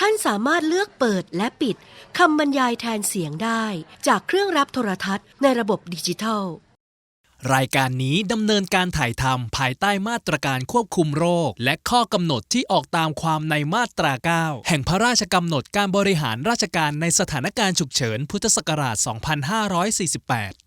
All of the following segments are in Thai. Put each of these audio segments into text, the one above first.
ท่านสามารถเลือกเปิดและปิดคำบรรยายแทนเสียงได้ จากเครื่องรับโทรทัศน์ในระบบดิจิทัล รายการนี้ดำเนินการถ่ายทำภายใต้มาตรการควบคุมโรค และข้อกำหนดที่ออกตามความในมาตรา 9 แห่งพระราชกำหนดการบริหารราชการในสถานการณ์ฉุกเฉินพุทธศักราช 2548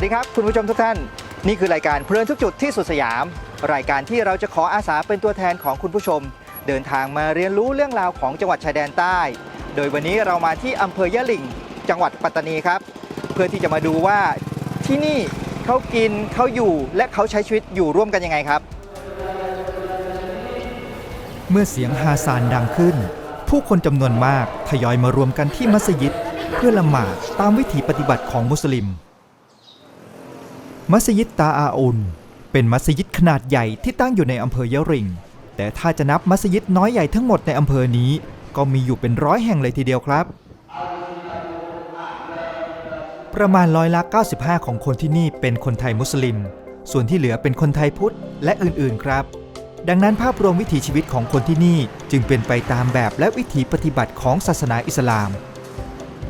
วัสดีครับ คุณผู้ชมทุกท่าน นี่คือรายการเพลินทุกจุดที่สุดสยาม รายการที่เราจะขออาสาเป็นตัวแทนของคุณผู้ชม เดินทางมาเรียนรู้เรื่องราวของจังหวัดชายแดนใต้ โดยวันนี้เรามาที่อำเภอยะหลิ่ง จังหวัดปัตตานีครับ เพื่อที่จะมาดูว่าที่นี่เขากินเขาอยู่และเขาใช้ชีวิตอยู่ร่วมกันยังไงครับ เมื่อเสียงฮาซานดังขึ้น ผู้คนจำนวนมากทยอยมารวมกันที่มัสยิด เพื่อละหมาดตามวิถีปฏิบัติของมุสลิม มัสยิดตาอาอุนเป็นมัสยิดขนาดใหญ่ที่ตั้งอยู่ในอำเภอยะริง แต่ถ้าจะนับมัสยิดน้อยใหญ่ทั้งหมดในอำเภอนี้ ก็มีอยู่เป็นร้อยแห่งเลยทีเดียวครับ ประมาณร้อยละ95 ของคนที่นี่เป็นคนไทยมุสลิม ส่วนที่เหลือเป็นคนไทยพุทธและอื่นๆครับ ดังนั้นภาพรวมวิถีชีวิตของคนที่นี่จึงเป็นไปตามแบบและวิถีปฏิบัติของศาสนาอิสลาม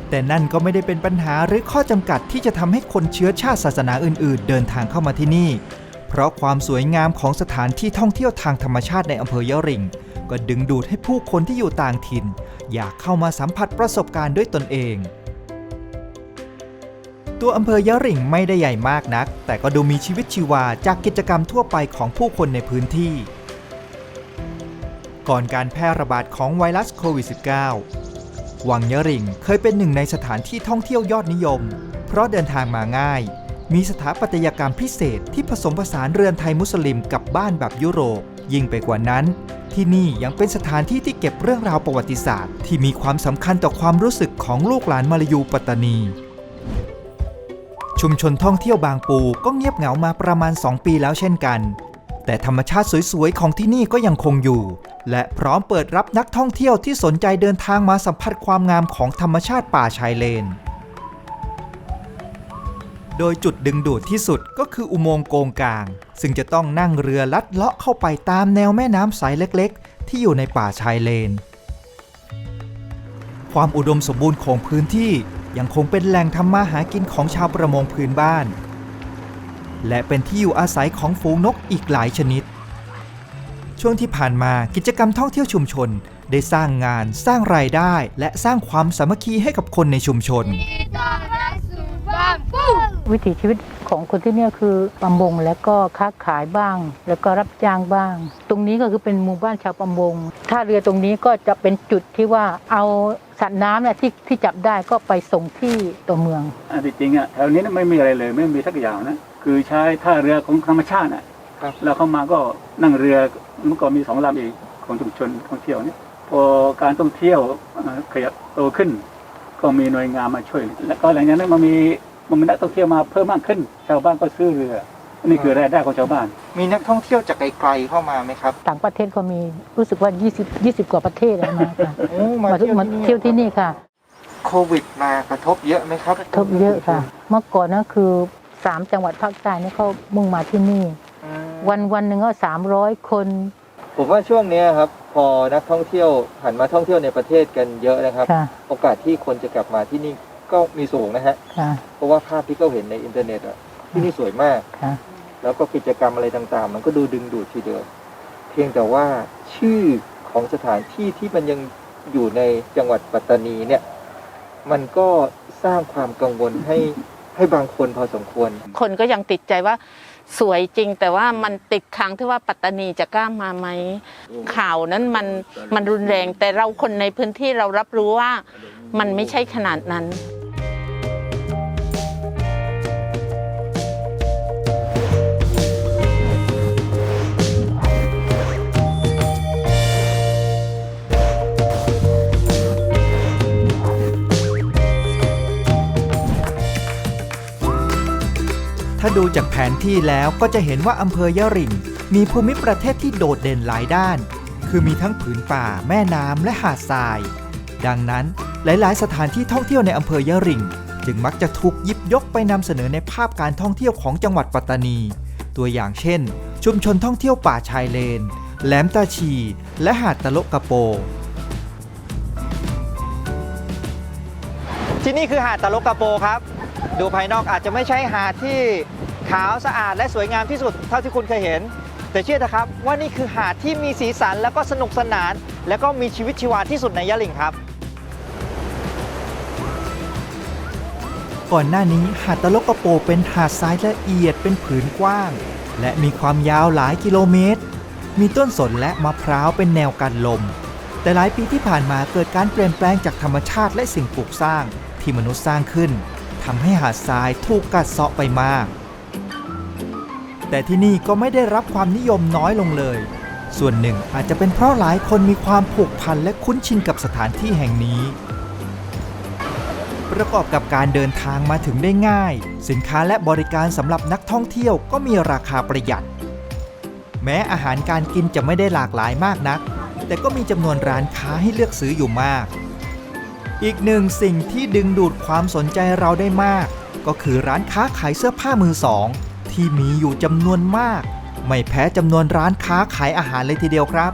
แต่นั่นก็ไม่ได้เป็นปัญหาหรือข้อจำกัดที่จะทำให้คนเชื้อชาติศาสนาอื่น ๆ เดินทางเข้ามาที่นี่ เพราะความสวยงามของสถานที่ท่องเที่ยวทางธรรมชาติในอำเภอยะริง ก็ดึงดูดให้ผู้คนที่อยู่ต่างถิ่น อยากเข้ามาสัมผัสประสบการณ์ด้วยตนเอง ตัวอำเภอยะริงไม่ได้ใหญ่มากนัก แต่ก็ดูมีชีวิตชีวาจากกิจกรรมทั่วไปของผู้คนในพื้นที่ ก่อนการแพร่ระบาดของไวรัสโควิด -19 วังยะริงเคยเป็นหนึ่งในสถานที่ท่องเที่ยวยอดนิยม เพราะเดินทางมาง่าย มีสถาปัตยกรรมพิเศษที่ผสมผสานเรือนไทยมุสลิมกับบ้านแบบยุโรป ยิ่งไปกว่านั้น ที่นี่ยังเป็นสถานที่ที่เก็บเรื่องราวประวัติศาสตร์ ที่มีความสำคัญต่อความรู้สึกของลูกหลานมาลายูปัตตานี ชุมชนท่องเที่ยวบางปูก็เงียบเหงามาประมาณ 2 ปีแล้วเช่นกัน แต่ธรรมชาติสวยๆของที่นี่ก็ยังคงอยู่ และพร้อมเปิดรับนักท่องเที่ยวที่สนใจเดินทางมาสัมผัสความงามของธรรมชาติป่าชายเลน โดยจุดดึงดูดที่สุดก็คืออุโมงค์โกงกลาง ซึ่งจะต้องนั่งเรือลัดเลาะเข้าไปตามแนวแม่น้ำสายเล็กๆ ที่อยู่ในป่าชายเลน ความอุดมสมบูรณ์ของพื้นที่ยังคงเป็นแหล่งทำมาหากินของชาวประมงพื้นบ้าน และเป็นที่อยู่อาศัยของฝูงนกอีกหลายชนิด ช่วงที่ผ่านมากิจกรรมท่องเที่ยวชุมชน ได้สร้างงานสร้างรายได้ และสร้างความสามัคคีให้กับคนในชุมชน วิถีชีวิตของคนที่เนี่ยคือประมงแล้วก็ค้าขายบ้าง แล้วก็รับจ้างบ้าง ตรงนี้ก็คือเป็นหมู่บ้านชาวประมงท่าเรือตรงนี้ก็จะเป็นจุดที่ว่าเอาสัตว์น้ำเนี่ยที่ที่จับได้ก็ไปส่งที่ตัวเมืองอันที่จริงอะแถวนี้นะไม่มีอะไรเลยไม่มีสักอย่างนะคือใช้ท่าเรือของธรรมชาติอะครับแล้วเข้ามาก็นั่งเรือ เมื่อก่อนมีสองลำเองของชุมชนท่องเที่ยวเนี่ยพอการท่องเที่ยวเอ่อขยับโตขึ้น ก็มีหน่วยงานมาช่วย แล้วก็หลังจากนั้นมันมีมันมีนักท่องเที่ยวมาเพิ่มมากขึ้น ชาวบ้านก็ซื้อเรือนี่คือรายได้ของชาวบ้าน มีนักท่องเที่ยวจากไกลๆเข้ามาไหมครับ ต่างประเทศก็มีรู้สึกว่า 20 20 กว่าประเทศอะมาค่ะโอ้มามาเที่ยวมาที่นี่เที่ยวที่นี่ค่ะ โควิดมากระทบเยอะไหมครับทบเยอะค่ะ เมื่อก่อนนะคือ 3 จังหวัดภาคใต้นี่เขามุ่งมาที่นี่อืม วันวันหนึ่งก็300คน ผมว่าช่วงเนี้ยครับ พอนักท่องเที่ยวหันมาท่องเที่ยวในประเทศกันเยอะนะครับ ค่ะ โอกาสที่คนจะกลับมาที่นี่ก็มีสูงนะฮะ ค่ะ เพราะว่าภาพที่เขาเห็นในอินเทอร์เน็ตอะที่นี่สวยมาก ค่ะ แล้วก็กิจกรรมอะไรต่างๆ มันก็ดูดึงดูดทีเดียว เพียงแต่ว่าชื่อของสถานที่ที่มันยังอยู่ในจังหวัดปัตตานีเนี่ย มันก็สร้างความกังวลให้ให้บางคนพอสมควร คนก็ยังติดใจว่า สวยจริง แต่ว่ามันติดค้างที่ว่าปัตตานีจะกล้ามาไหมข่าวนั้นมันมันรุนแรง แต่เราคนในพื้นที่เรารับรู้ว่ามันไม่ใช่ขนาดนั้นาดูจากแผนที่แล้วก็จะเห็นว่าอำเภอยะริ่ง มีภูมิประเทศที่โดดเด่นหลายด้าน คือมีทั้งผืนป่า แม่น้ำและหาดทราย ดังนั้นหลาย ๆ สถานที่ท่องเที่ยวในอำเภอยะริ่ง จึงมักจะถูกยิบยกไปนำเสนอในภาพการท่องเที่ยวของจังหวัดปัตตานี ตัวอย่างเช่น ชุมชนท่องเที่ยวป่าชายเลน แหลมตาชี และหาดตะโลกกะโปที่นี่คือหาดตะลกกะโปครับ ดูภายนอกอาจจะไม่ใช่หาดที่ ขาวสะอาดและสวยงามที่สุดเท่าที่คุณเคยเห็น แต่เชื่อเถอะครับว่านี่คือหาดที่มีสีสันแล้วก็สนุกสนาน แล้วก็มีชีวิตชีวาที่สุดในยะลิงครับ ก่อนหน้านี้หาดตะลกกระโปเป็นหาดทรายละเอียดเป็นผืนกว้าง และมีความยาวหลายกิโลเมตร มีต้นสนและมะพร้าวเป็นแนวกันลม แต่หลายปีที่ผ่านมาเกิดการเปลี่ยนแปลงจากธรรมชาติและสิ่งปลูกสร้างที่มนุษย์สร้างขึ้นทำให้หาดทรายถูกกัดเซาะไปมาก แต่ที่นี่ก็ไม่ได้รับความนิยมน้อยลงเลย ส่วนหนึ่งอาจจะเป็นเพราะหลายคนมีความผูกพันและคุ้นชินกับสถานที่แห่งนี้ ประกอบกับการเดินทางมาถึงได้ง่าย สินค้าและบริการสำหรับนักท่องเที่ยวก็มีราคาประหยัด แม้อาหารการกินจะไม่ได้หลากหลายมากนัก แต่ก็มีจำนวนร้านค้าให้เลือกซื้ออยู่มาก อีกหนึ่งสิ่งที่ดึงดูดความสนใจเราได้มาก ก็คือร้านค้าขายเสื้อผ้ามือสอง ที่มีอยู่จำนวนมาก ไม่แพ้จำนวนร้านค้าขายอาหารเลยทีเดียวครับ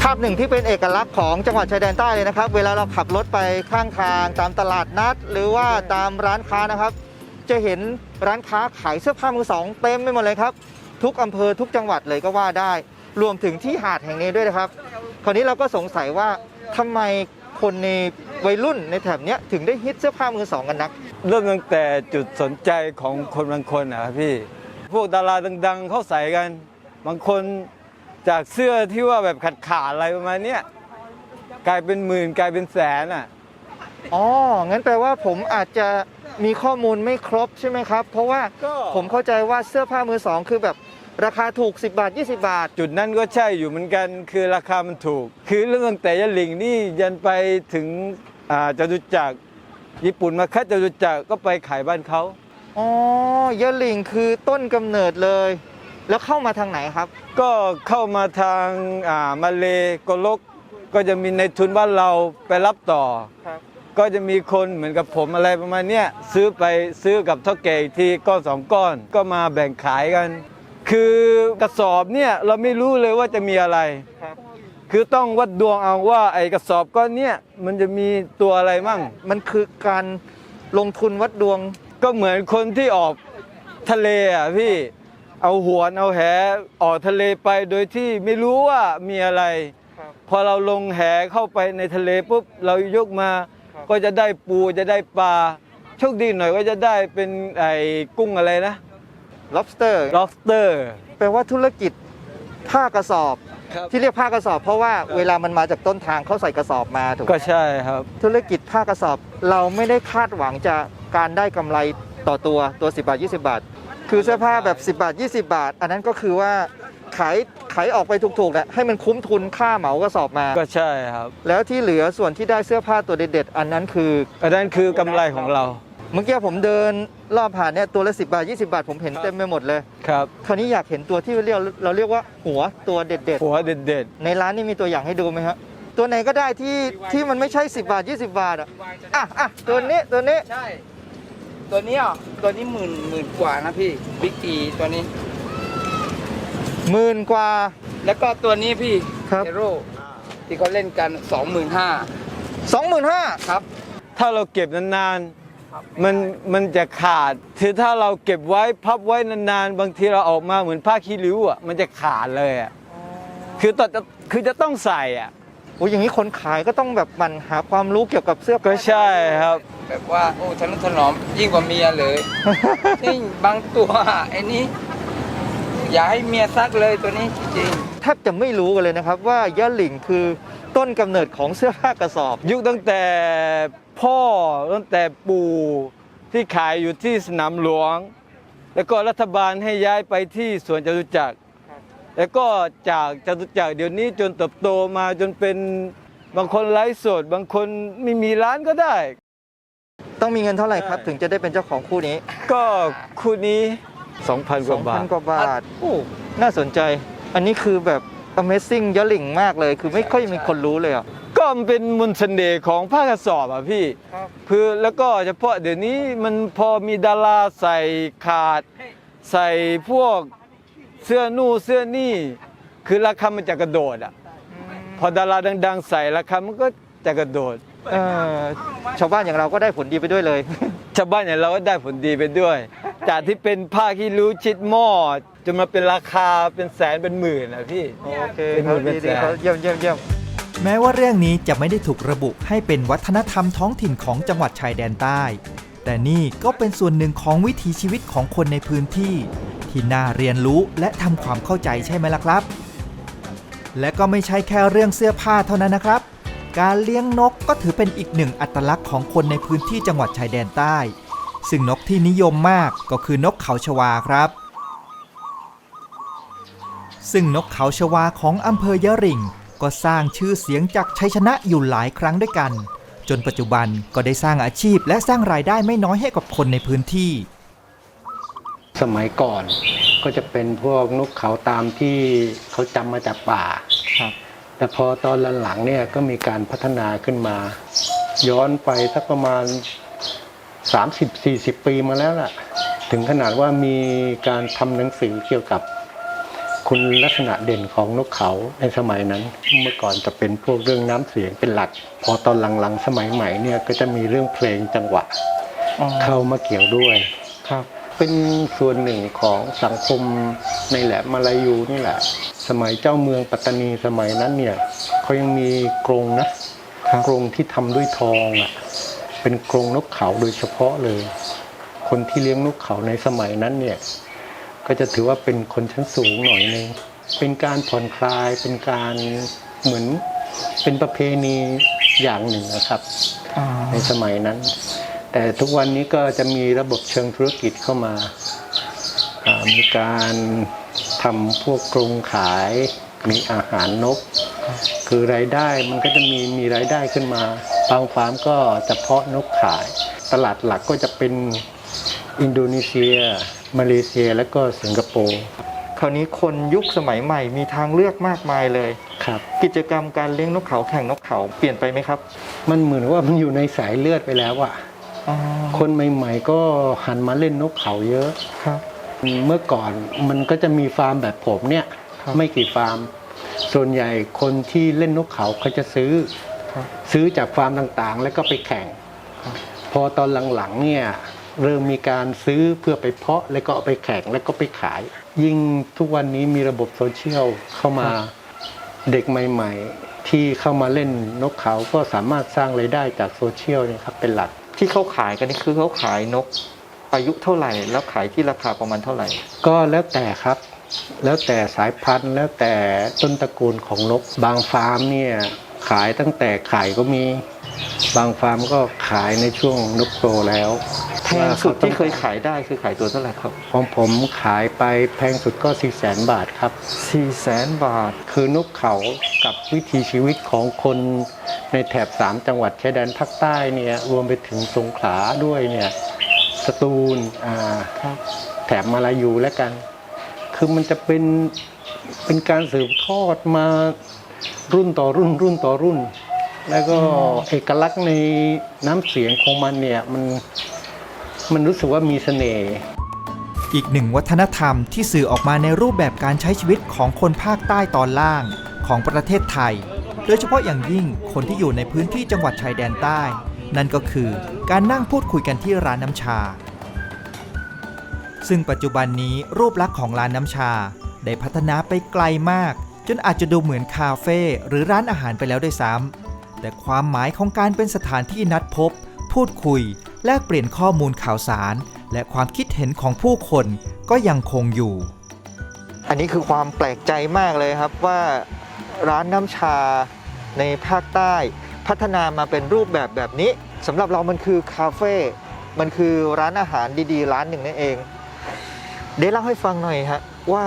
ภาพหนึ่งที่เป็นเอกลักษณ์ของจังหวัดชายแดนใต้เลยนะครับ เวลาเราขับรถไปข้างทางตามตลาดนัด หรือว่าตามร้านค้านะครับ จะเห็นร้านค้าขายเสื้อผ้ามือสองเต็มไปหมดเลยครับ ทุกอำเภอทุกจังหวัดเลยก็ว่าได้ รวมถึงที่หาดแห่งนี้ด้วยนะครับ คราวนี้เราก็สงสัยว่าทำไมคนใน วัยรุ่นในแถบเนี้ยถึงได้ฮิตเสื้อผ้ามือสองกันนัก เริ่มตั้งแต่จุดสนใจของคนบางคนนะครับพี่ พวกดาราดัง ๆเขาใส่กัน บางคนจากเสื้อที่ว่าแบบขาดขาดๆอะไรประมาณเนี้ยกลายเป็นหมื่นกลายเป็นแสนอะอ๋อ งั้นแปลว่าผมอาจจะมีข้อมูลไม่ครบใช่ไหมครับ เพราะว่าก็ผมเข้าใจว่าเสื้อผ้ามือสองคือแบบราคาถูก 10 บาท 20 บาท จุดนั้นก็ใช่อยู่เหมือนกัน คือราคามันถูก คือเรื่องตั้งแต่ยะหลิงนี่ยันไปถึงอ่า จตุจักรญี่ปุ่นมาคัดจตุจักรก็ไปขายบ้านเขาอ๋อยะหลิงคือต้นกำเนิดเลย แล้วเข้ามาทางไหนครับ ก็เข้ามาทางอ่ามาเลโกลก ก็จะมีในทุนบ้านเราไปรับต่อครับก็จะมีคนเหมือนกับผมอะไรประมาณเนี้ยซื้อไปซื้อกับเท่าแก่อีกทีก้อนสองก้อนก็มาแบ่งขายกัน คือกระสอบเนี่ยเราไม่รู้เลยว่าจะมีอะไร ครับคือต้องวัดดวงเอาว่าไอ้กระสอบก้อนเนี้ยมันจะมีตัวอะไรมั่ง มันคือการลงทุนวัดดวง ก็เหมือนคนที่ออกทะเลอะพี่เอาหวนเอาแหออกทะเลไปโดยที่ไม่รู้ว่ามีอะไรครับพอเราลงแหเข้าไปในทะเลปุ๊บเรายกมาครับก็จะได้ปูจะได้ปลาโชคดีหน่อยก็จะได้เป็นไอ้กุ้งอะไรนะ lobster lobster แปลว่าธุรกิจผ้ากระสอบ ครับที่เรียกผ้ากระสอบ เพราะว่าเวลามันมาจากต้นทางเขาใส่กระสอบมาถูกไหมก็ใช่ครับ ธุรกิจผ้ากระสอบเราไม่ได้คาดหวังจะการได้กำไรต่อตัวตัว 10 บาท 20 บาท คือเสื้อผ้าแบบ 10 บาท 20 บาท อันนั้นก็คือว่าขายขายออกไปถูกๆแหละให้มันคุ้มทุนค่าเหมากระสอบมา ก็ใช่ครับ แล้วที่เหลือส่วนที่ได้เสื้อผ้าตัวเด็ดๆ อันนั้นคืออันนั้นคือกำไรของเรา เมื่อกี้ผมเดินรอบผ่านเนี่ยตัวละ10 บาท 20 บาท ผมเห็นเต็มไปหมดเลย ครับคราวนี้อยากเห็นตัวที่เรียกเราเรียกว่าหัวตัวเด็ดหัวเด็ดๆ ในร้านนี่มีตัวอย่างให้ดูไหมครับตัวไหนก็ได้ที่ที่มันไม่ใช่ 10 บาท 20 บาทอะอะอะตัวนี้ตัวนี้ใช่ ตัวนี้อะตัวนี้หมื่นหมื่นกว่านะพี่บิ๊กอีตัวนี้ หมื่นกว่า แล้วก็ตัวนี้พี่ครับ เฮโร่ที่เขาเล่นกัน 25,000สองหมื่นห้าครับๆถ้าเราเก็บนานๆ มันมันจะขาดคือถ้าเราเก็บไว้พับไว้นานๆ บางทีเราออกมาเหมือนผ้าขี้ริ้วอะมันจะขาดเลยอะคือตอนจะคือจะต้องใส่อะโอ้ยอย่างนี้คนขายก็ต้องแบบหมันหาความรู้เกี่ยวกับเสื้อผ้าก็ใช่ครับ แบบว่าโอ้ทะนุถนอมยิ่งกว่าเมียเลยนี่บางตัวไอ้นี้อย่าให้เมียซักเลยตัวนี้จริงแทบจะไม่รู้กันเลยนะครับว่ายะหลิงคือต้นกำเนิดของเสื้อผ้ากระสอบ ยุคตั้งแต่ พ่อตั้งแต่ปู่ที่ขายอยู่ที่สนามหลวง แล้วก็รัฐบาลให้ย้ายไปที่สวนจตุจักร แล้วก็จากจตุจักรเดี๋ยวนี้จนเติบโตมาจนเป็นบางคนไลฟ์สด บางคนไม่มีร้านก็ได้ ต้องมีเงินเท่าไหร่ครับใช่ถึงจะได้เป็นเจ้าของคู่นี้ก็คู่นี้ 2,000กว่าบาท2,000กว่าบาทโอ้น่าสนใจ อันนี้คือแบบ Amazing ยะหลิงมากเลย คือไม่ค่อยมีคนรู้เลยอะ ก็มันเป็นมนต์เสน่ห์ของผ้ากระสอบอะพี่ ครับคือแล้วก็เฉพาะเดี๋ยวนี้มันพอมีดาราใส่ขาด ใส่พวกเสื้อนู่เสื้อนี่ คือราคามันจะกระโดดอะ พอดาราดัง ๆ ใส่ราคามันก็จะกระโดด เออชาวบ้านอย่างเราก็ได้ผลดีไปด้วยเลย ชาวบ้านอย่างเราก็ได้ผลดีไปด้วย จากที่เป็นผ้าขี้ริ้วชิดหม้อ จนมาเป็นราคาเป็นแสนเป็นหมื่นอะพี่ โอเคเป็นหครัมื่บนเป็นดีแสๆนครับเยี่ยมเยี่ยมเยี่ยมแม้ว่าเรื่องนี้จะไม่ได้ถูกระบุให้เป็นวัฒนธรรมท้องถิ่นของจังหวัดชายแดนใต้ แต่นี่ก็เป็นส่วนหนึ่งของวิถีชีวิตของคนในพื้นที่ ที่น่าเรียนรู้และทำความเข้าใจใช่ไหมล่ะครับ และก็ไม่ใช่แค่เรื่องเสื้อผ้าเท่านั้นนะครับ การเลี้ยงนกก็ถือเป็นอีกหนึ่งอัตลักษณ์ของคนในพื้นที่จังหวัดชายแดนใต้ ซึ่งนกที่นิยมมากก็คือนกเขาชวาครับ ซึ่งนกเขาชวาของอำเภอยะริง ก็สร้างชื่อเสียงจากชัยชนะอยู่หลายครั้งด้วยกัน จนปัจจุบันก็ได้สร้างอาชีพและสร้างรายได้ไม่น้อยให้กับคนในพื้นที่ สมัยก่อนก็จะเป็นพวกนกเขาตามที่เขาจำมาจากป่า ครับ แต่พอตอนหลังๆเนี่ยก็มีการพัฒนาขึ้นมา ย้อนไปสักประมาณ 30-40 ปีมาแล้วล่ะ ถึงขนาดว่ามีการทำหนังสือเกี่ยวกับ คุณลักษณะเด่นของนกเขาในสมัยนั้น เมื่อก่อนจะเป็นพวกเรื่องน้ำเสียงเป็นหลัก พอตอนหลังๆ สมัยใหม่เนี่ยก็จะมีเรื่องเพลงจังหวะอ๋อเข้ามาเกี่ยวด้วยครับเป็นส่วนหนึ่งของสังคมในแหลมมาลายูนี่แหละ สมัยเจ้าเมืองปัตตานีสมัยนั้นเนี่ยเขายังมีกรงนะกรงที่ทำด้วยทองอะเป็นกรงนกเขาโดยเฉพาะเลย คนที่เลี้ยงนกเขาในสมัยนั้นเนี่ย ก็จะถือว่าเป็นคนชั้นสูงหน่อยนึงเป็นการผ่อนคลายเป็นการเหมือนเป็นประเพณีอย่างหนึ่งนะครับ ในสมัยนั้น แต่ทุกวันนี้ก็จะมีระบบเชิงธุรกิจเข้ามาอ่ามีการทำพวกกรงขาย มีอาหารนก คือรายได้มันก็จะมีมีรายได้ขึ้นมา บางฟาร์มก็จะเพาะนกขาย ตลาดหลักก็จะเป็น อินโดนีเซีย มาเลเซีย และก็สิงคโปร์คราวนี้คนยุคสมัยใหม่มีทางเลือกมากมายเลย ครับ กิจกรรมการเลี้ยงนกเขาแข่งนกเขาเปลี่ยนไปไหมครับมันเหมือนว่ามันอยู่ในสายเลือดไปแล้วอะอ๋อคนใหม่ๆก็หันมาเล่นนกเขาเยอะ ครับ เมื่อก่อนมันก็จะมีฟาร์มแบบผมเนี่ยครับไม่กี่ฟาร์ม ส่วนใหญ่คนที่เล่นนกเขาเขาจะซื้อ ครับซื้อจากฟาร์มต่างๆ แล้วก็ไปแข่ง ครับ พอตอนหลังๆเนี่ย เริ่มมีการซื้อเพื่อไปเพาะแล้วก็เอาไปแข่งแล้วก็ไปขาย ยิ่งทุกวันนี้มีระบบโซเชียลเข้ามาเด็กใหม่ ๆ ที่เข้ามาเล่นนกเขาก็สามารถสร้างไรายได้จากโซเชียลเนี่ยครับเป็นหลัก ที่เขาขายกันนี่คือเขาขายนกอายุเท่าไหร่ แล้วขายที่ราคาประมาณเท่าไหร่ ก็แล้วแต่ครับ แล้วแต่สายพันธุ์ แล้วแต่ต้นตระกูลของนก บางฟาร์มเนี่ยขายตั้งแต่ไข่ก็มี บางฟาร์มก็ขายในช่วงนกโตแล้วแพงสุดที่เคยขายได้คือขายตัวเท่าไหร่ครับ ของผมขายไปแพงสุดก็4 0 0 0 0 0บาทครับ4 0 0แสนบาท คือนกเขากับวิถีชีวิตของคนในแถบ 3 จังหวัดชายแดนภาคใต้เนี่ยรวมไปถึงสงขลาด้วยเนี่ยสตูลอ่าครับแถบมาลายูและกัน คือมันจะเป็นเป็นการสืบทอดมารุ่นต่อรุ่นรุ่นต่อรุ่น แล้วก็เอกลักษณ์ในน้ำเสียงของมันเนี่ยมัน มันรู้สึกว่ามีเสน่ห์อีกหนึ่งวัฒนธรรมที่สื่อออกมาในรูปแบบการใช้ชีวิตของคนภาคใต้ตอนล่างของประเทศไทย โดยเฉพาะอย่างยิ่งคนที่อยู่ในพื้นที่จังหวัดชายแดนใต้ นั่นก็คือการนั่งพูดคุยกันที่ร้านน้ำชา ซึ่งปัจจุบันนี้รูปลักษณ์ของร้านน้ำชา ได้พัฒนาไปไกลมาก จนอาจจะดูเหมือนคาเฟ่หรือร้านอาหารไปแล้วด้วยซ้ำแต่ความหมายของการเป็นสถานที่นัดพบ พูดคุย แลกเปลี่ยนข้อมูลข่าวสาร และความคิดเห็นของผู้คนก็ยังคงอยู่ อันนี้คือความแปลกใจมากเลยครับว่าร้านน้ำชาในภาคใต้ พัฒนามาเป็นรูปแบบแบบนี้สำหรับเรามันคือคาเฟ่มันคือร้านอาหารดีๆ ร้านหนึ่งนั่นเอง เดี๋ยวเล่าให้ฟังหน่อยฮะว่า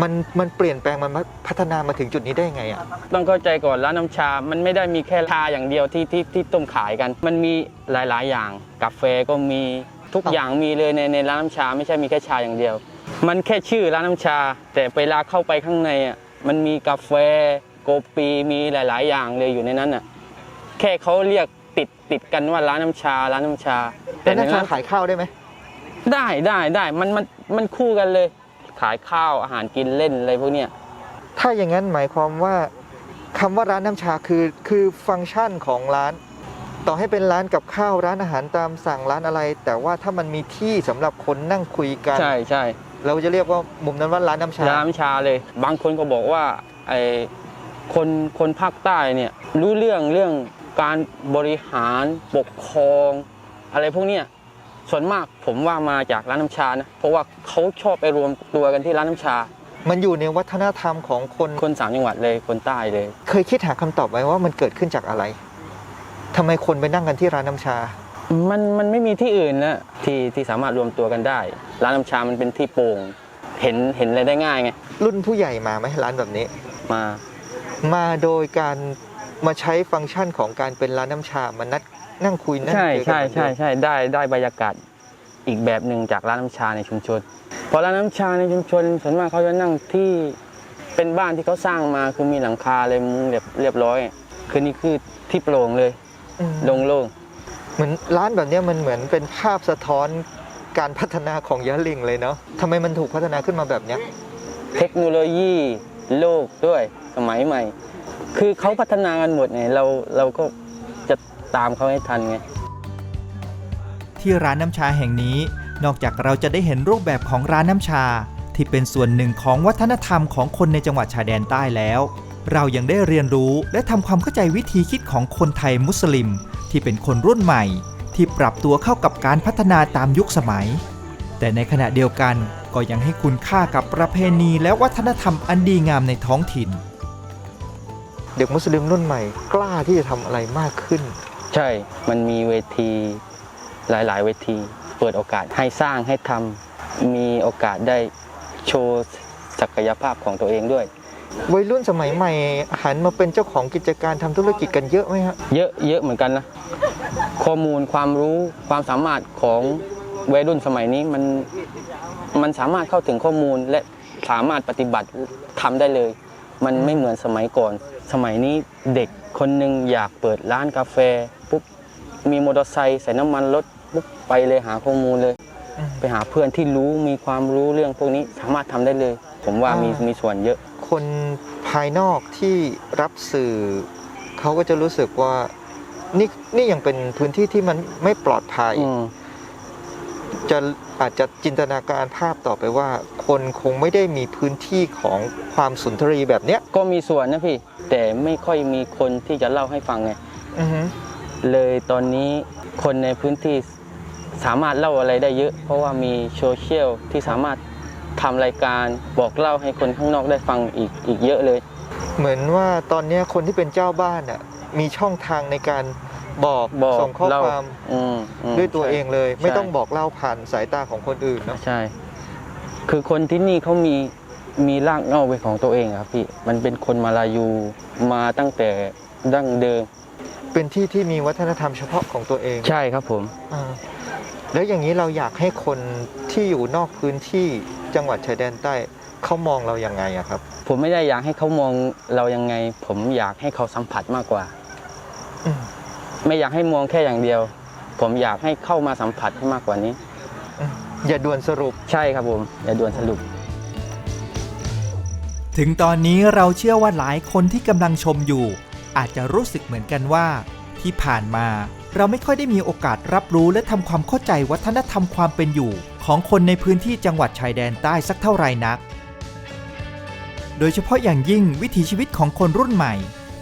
มันมันเปลี่ยนแปลงมันพัฒนามาถึงจุดนี้ได้ยังไงอะต้องเข้าใจก่อนร้านน้ำชา มันไม่ได้มีแค่ชาอย่างเดียวที่ที่ที่ต้มขายกัน มันมีหลาย ๆ อย่าง กาแฟก็มีทุกอย่างมีเลยในในร้านน้ำชา ไม่ใช่มีแค่ชาอย่างเดียว มันแค่ชื่อร้านน้ำชา แต่เวลาเข้าไปข้างในอะมันมีกาแฟโกปีมีหลาย ๆ อย่างเลยอยู่ในนั้นอะแค่เขาเรียกติดติดกันว่าร้านน้ำชาร้านน้ำชา แต่น้ำชาในขายข้าวได้ไหมได้ได้ได้มันมันมันคู่กันเลย ขายข้าวอาหารกินเล่นอะไรพวกเนี้ยถ้าอย่างนั้นหมายความว่าคำว่าร้านน้ำชาคือคือฟังก์ชันของร้าน ต่อให้เป็นร้านกับข้าวร้านอาหารตามสั่งร้านอะไร แต่ว่าถ้ามันมีที่สำหรับคนนั่งคุยกัน ใช่ใช่เราจะเรียกว่ามุมนั้นว่าร้านน้ำชา ร้านน้ำชาเลย บางคนก็บอกว่าไอ้คนคนภาคใต้เนี่ยรู้เรื่องเรื่องการบริหารปกครอง อะไรพวกเนี้ย ส่วนมากผมว่ามาจากร้านน้ำชานะ เพราะว่าเขาชอบไปรวมตัวกันที่ร้านน้ำชา มันอยู่ในวัฒนธรรมของคนคนสามจังหวัดเลยคนใต้เลย เคยคิดหาคำตอบไว้ว่ามันเกิดขึ้นจากอะไรทำไมคนไปนั่งกันที่ร้านน้ำชา มันมันไม่มีที่อื่นนะที่ที่สามารถรวมตัวกันได้ ร้านน้ำชามันเป็นที่โปร่งเห็นเห็นอะไรได้ง่ายไงรุ่นผู้ใหญ่มาไหมร้านแบบนี้ มามาโดยการมาใช้ฟังก์ชันของการเป็นร้านน้ำชามานัด นั่งคุยนั่งใช่เจอกัใช่นใช่ใช่ได้ได้บรรยากาศอีกแบบหนึ่งจากร้านน้ำชาในชุมชนเพราะร้านน้ำชาในชุมชนส่วนมากเขาจะนั่งที่เป็นบ้านที่เขาสร้างมาคือมีหลังคาเลยมุงเรียบเรียบร้อย คือนี่คือที่โปร่งเลยอืมโล่งเหมือนร้านแบบเนี้ยมันเหมือนเป็นภาพสะท้อนการพัฒนาของยะลิงเลยเนาะทำไมมันถูกพัฒนาขึ้นมาแบบเนี้ยๆเทคโนโลยีโลกด้วยสมัยใหม่ คือเขาพัฒนากันหมดไงเราเราก็จะ ตามเขาให้ทันไง ที่ร้านน้ำชาแห่งนี้ นอกจากเราจะได้เห็นรูปแบบของร้านน้ำชา ที่เป็นส่วนหนึ่งของวัฒนธรรมของคนในจังหวัดชายแดนใต้แล้ว เรายังได้เรียนรู้และทำความเข้าใจวิธีคิดของคนไทยมุสลิม ที่เป็นคนรุ่นใหม่ ที่ปรับตัวเข้ากับการพัฒนาตามยุคสมัย แต่ในขณะเดียวกันก็ยังให้คุณค่ากับประเพณีและวัฒนธรรมอันดีงามในท้องถิ่น เด็กมุสลิมรุ่นใหม่กล้าที่จะทำอะไรมากขึ้น ใช่ มันมีเวทีหลาย ๆ เวที เปิดโอกาสให้สร้างให้ทำมีโอกาสได้โชว์ศักยภาพของตัวเองด้วย วัยรุ่นสมัยใหม่หันมาเป็นเจ้าของกิจการทำธุรกิจกันเยอะไหมฮะเยอะเยอะเหมือนกันนะ ข้อมูลความรู้ความสามารถของวัยรุ่นสมัยนี้มันมันสามารถเข้าถึงข้อมูลและสามารถปฏิบัติทำได้เลย มันไม่เหมือนสมัยก่อน สมัยนี้เด็ก คนหนึ่งอยากเปิดร้านกาแฟปุ๊บมีมอเตอร์ไซค์ใส่น้ำมันรถปุ๊บไปเลยหาข้อมูลเลยอืมไปหาเพื่อนที่รู้มีความรู้เรื่องพวกนี้สามารถทำได้เลย ผมว่ามีอ่ามีมีส่วนเยอะ คนภายนอกที่รับสื่อ เขาก็จะรู้สึกว่านี่นี่ยังเป็นพื้นที่ที่มันไม่ปลอดภัย อืม จะอาจจะจินตนาการภาพต่อไปว่า คนคงไม่ได้มีพื้นที่ของความสุนทรีแบบเนี้ยก็มีส่วนนะพี่ แต่ไม่ค่อยมีคนที่จะเล่าให้ฟังไงอือฮึเลยตอนนี้คนในพื้นที่สามารถเล่าอะไรได้เยอะ เพราะว่ามีโซเชียลที่สามารถทำรายการบอกเล่าให้คนข้างนอกได้ฟังอีกอีกเยอะเลย เหมือนว่าตอนเนี้ยคนที่เป็นเจ้าบ้านอะมีช่องทางในการ บอกบอกส่งข้อเล่าความ อืมอืมด้วยตัวใช่เองเลย ไม่ใช่ต้องบอกเล่าผ่านสายตาของคนอื่นเนาะใช่ คือคนที่นี่เขามีมีรากเหง้าเป็นของตัวเองอะครับพี่มันเป็นคนมาลายูมาตั้งแต่ดั้งเดิม เป็นที่ที่มีวัฒนธรรมเฉพาะของตัวเองใช่ครับผม อ่าแล้วอย่างนี้เราอยากให้คนที่อยู่นอกพื้นที่จังหวัดชายแดนใต้เขามองเราอย่างไงอะครับ ผมไม่ได้อยากให้เขามองเรายังไง ผมอยากให้เขาสัมผัสมากกว่าอืม ไม่อยากให้มองแค่อย่างเดียว ผมอยากให้เข้ามาสัมผัสให้มากกว่านี้อืมอย่าด่วนสรุปใช่ครับผม อย่าด่วนสรุป ถึงตอนนี้เราเชื่อว่าหลายคนที่กำลังชมอยู่ อาจจะรู้สึกเหมือนกันว่า ที่ผ่านมาเราไม่ค่อยได้มีโอกาสรับรู้และทำความเข้าใจวัฒนธรรมความเป็นอยู่ ของคนในพื้นที่จังหวัดชายแดนใต้สักเท่าไหร่นัก โดยเฉพาะอย่างยิ่งวิถีชีวิตของคนรุ่นใหม่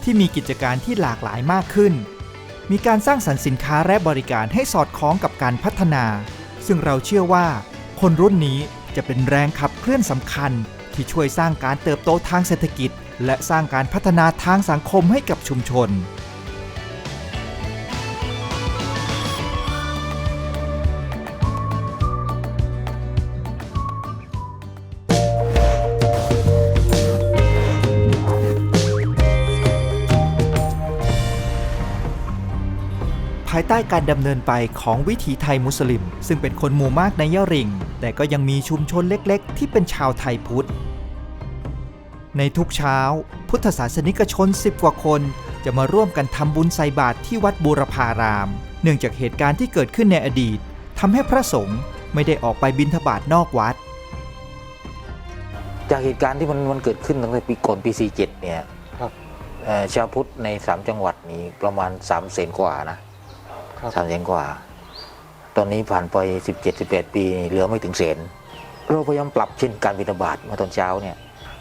ที่มีกิจการที่หลากหลายมากขึ้น มีการสร้างสรรค์สินค้าและบริการให้สอดคล้องกับการพัฒนา ซึ่งเราเชื่อว่า คนรุ่นนี้จะเป็นแรงขับเคลื่อนสำคัญ ที่ช่วยสร้างการเติบโตทางเศรษฐกิจ และสร้างการพัฒนาทางสังคมให้กับชุมชน ใต้การดำเนินไปของวิถีไทยมุสลิม ซึ่งเป็นคนหมู่มากในยะริง แต่ก็ยังมีชุมชนเล็กๆ ที่เป็นชาวไทยพุทธ ในทุกเช้า พุทธศาสนิกชน 10 กว่าคน จะมาร่วมกันทำบุญใส่บาตรที่วัดบูรพาราม เนื่องจากเหตุการณ์ที่เกิดขึ้นในอดีตทำให้พระสงฆ์ไม่ได้ออกไปบิณฑบาตนอกวัด จากเหตุการณ์ที่มันมันเกิดขึ้นตั้งแต่ปีก่อนปี 47 เนี่ยเอ่อชาวพุทธใน 3 จังหวัดนี้ประมาณ3เซนกว่านะ สามเซนกว่า ตอนนี้ผ่านไป17-18ปีเหลือไม่ถึงเซนเราพยายามปรับเช่นการบิณฑบาตเมื่อตอนเช้าเนี่ย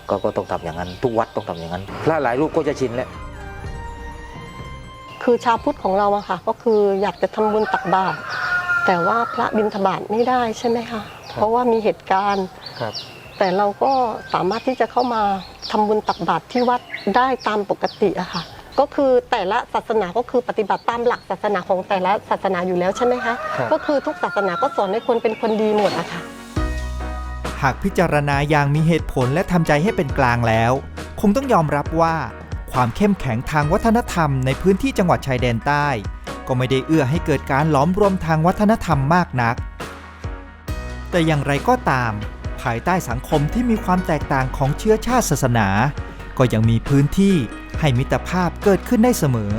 ก็ก็ต้องทำอย่างนั้น ทุกวัดต้องทำอย่างนั้นพระหลายรูปก็จะชินแล้วคือชาวพุทธของเราอะค่ะ ก็คืออยากจะทำบุญตักบาตรแต่ว่าพระบิณฑบาตไม่ได้ใช่ไหมคะเพราะว่ามีเหตุการณ์ครับ แต่เราก็สามารถที่จะเข้ามาทำบุญตักบาตรที่วัดได้ตามปกติอะค่ะ ก็คือแต่ละศาสนาก็คือปฏิบัติตามหลักศาสนาของแต่ละศาสนาอยู่แล้วใช่ไหมคะครับ ก็คือทุกศาสนาก็สอนให้คนเป็นคนดีหมดอะค่ะ หากพิจารณาอย่างมีเหตุผลและทำใจให้เป็นกลางแล้ว คงต้องยอมรับว่า ความเข้มแข็งทางวัฒนธรรมในพื้นที่จังหวัดชายแดนใต้ ก็ไม่ได้เอื้อให้เกิดการหลอมรวมทางวัฒนธรรมมากนัก แต่อย่างไรก็ตาม ภายใต้สังคมที่มีความแตกต่างของเชื้อชาติศาสนา ก็ยังมีพื้นที่ ให้มิตรภาพเกิดขึ้นได้เสมอ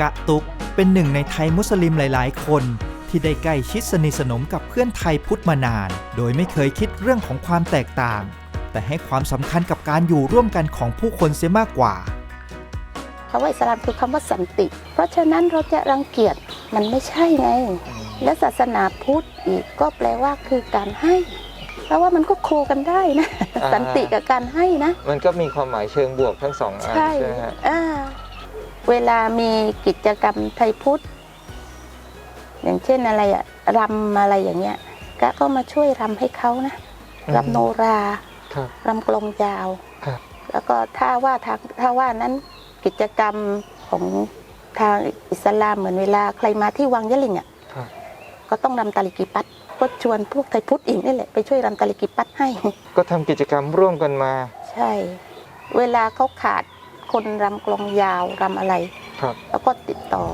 กะตุกเป็นหนึ่งในไทยมุสลิมหลาย ๆ คนที่ได้ใกล้ชิดสนิทสนมกับเพื่อนไทยพุทธมานาน โดยไม่เคยคิดเรื่องของความแตกต่าง แต่ให้ความสำคัญกับการอยู่ร่วมกันของผู้คนเสียมากกว่าคำว่าอิสลามคือคำว่าสันติ เพราะฉะนั้นเราจะรังเกียจมันไม่ใช่ไง และศาสนาพุทธอีกก็แปลว่าคือการให้ เพราะว่ามันก็โคกันได้นะ อ่า สันติกับการให้นะ มันก็มีความหมายเชิงบวกทั้งสองอันใช่ใช่ไหมฮะอ่าเวลามีกิจกรรมไทยพุทธ อย่างเช่นอะไรอะรำอะไรอย่างเงี้ยก็ก็มาช่วยรำให้เขานะรำโนรา ครับ รำกลองยาว ครับ แล้วก็ถ้าว่าทางถ้าว่านั้นกิจกรรมของทางอิสลามเหมือนเวลาใครมาที่วังยะลิงอะ ครับ ก็ต้องรำตาลิกิปัต ก็ชวนพวกไทยพุทธอีกนี่แหละไปช่วยรำตาลิกิปัตให้ ก็ทำกิจกรรมร่วมกันมาใช่ เวลาเขาขาดคนรำกลองยาวรำอะไร ครับ แล้วก็ติดต่อ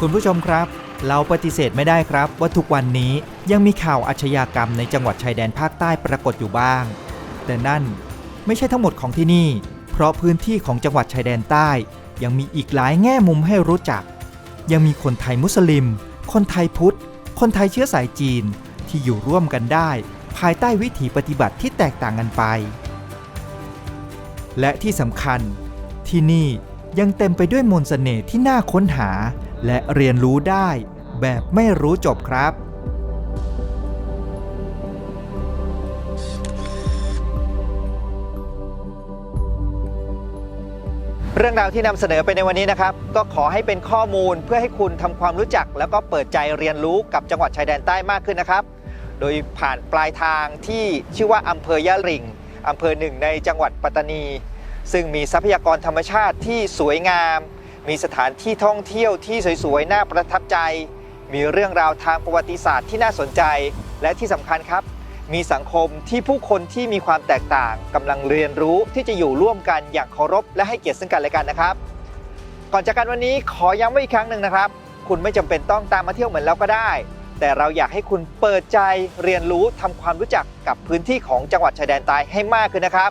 คุณผู้ชมครับ เราปฏิเสธไม่ได้ครับว่าทุกวันนี้ยังมีข่าวอาชญากรรมในจังหวัดชายแดนภาคใต้ปรากฏอยู่บ้าง แต่นั่นไม่ใช่ทั้งหมดของที่นี่ เพราะพื้นที่ของจังหวัดชายแดนใต้ ยังมีอีกหลายแง่มุมให้รู้จัก ยังมีคนไทยมุสลิม คนไทยพุทธ คนไทยเชื้อสายจีนที่อยู่ร่วมกันได้ ภายใต้วิถีปฏิบัติที่แตกต่างกันไป และที่สำคัญ ที่นี่ยังเต็มไปด้วยมนต์เสน่ห์ที่น่าค้นหา และเรียนรู้ได้แบบไม่รู้จบครับ เรื่องราวที่นำเสนอไปในวันนี้นะครับ ก็ขอให้เป็นข้อมูลเพื่อให้คุณทำความรู้จัก แล้วก็เปิดใจเรียนรู้กับจังหวัดชายแดนใต้มากขึ้นนะครับ โดยผ่านปลายทางที่ชื่อว่าอำเภอยะริงอำเภอหนึ่งในจังหวัดปัตตานี ซึ่งมีทรัพยากรธรรมชาติที่สวยงาม มีสถานที่ท่องเที่ยวที่สวยๆน่าประทับใจ มีเรื่องราวทางประวัติศาสตร์ที่น่าสนใจ และที่สำคัญครับ มีสังคมที่ผู้คนที่มีความแตกต่างกำลังเรียนรู้ที่จะอยู่ร่วมกันอย่างเคารพและให้เกียรติซึ่งกันและกันนะครับ ก่อนจากกันวันนี้ขอย้ำไว้อีกครั้งหนึ่งนะครับ คุณไม่จำเป็นต้องตามมาเที่ยวเหมือนเราก็ได้ แต่เราอยากให้คุณเปิดใจเรียนรู้ทำความรู้จักกับพื้นที่ของจังหวัดชายแดนใต้ให้มากขึ้นนะครับ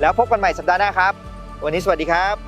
แล้วพบกันใหม่สัปดาห์หน้าครับ วันนี้สวัสดีครับ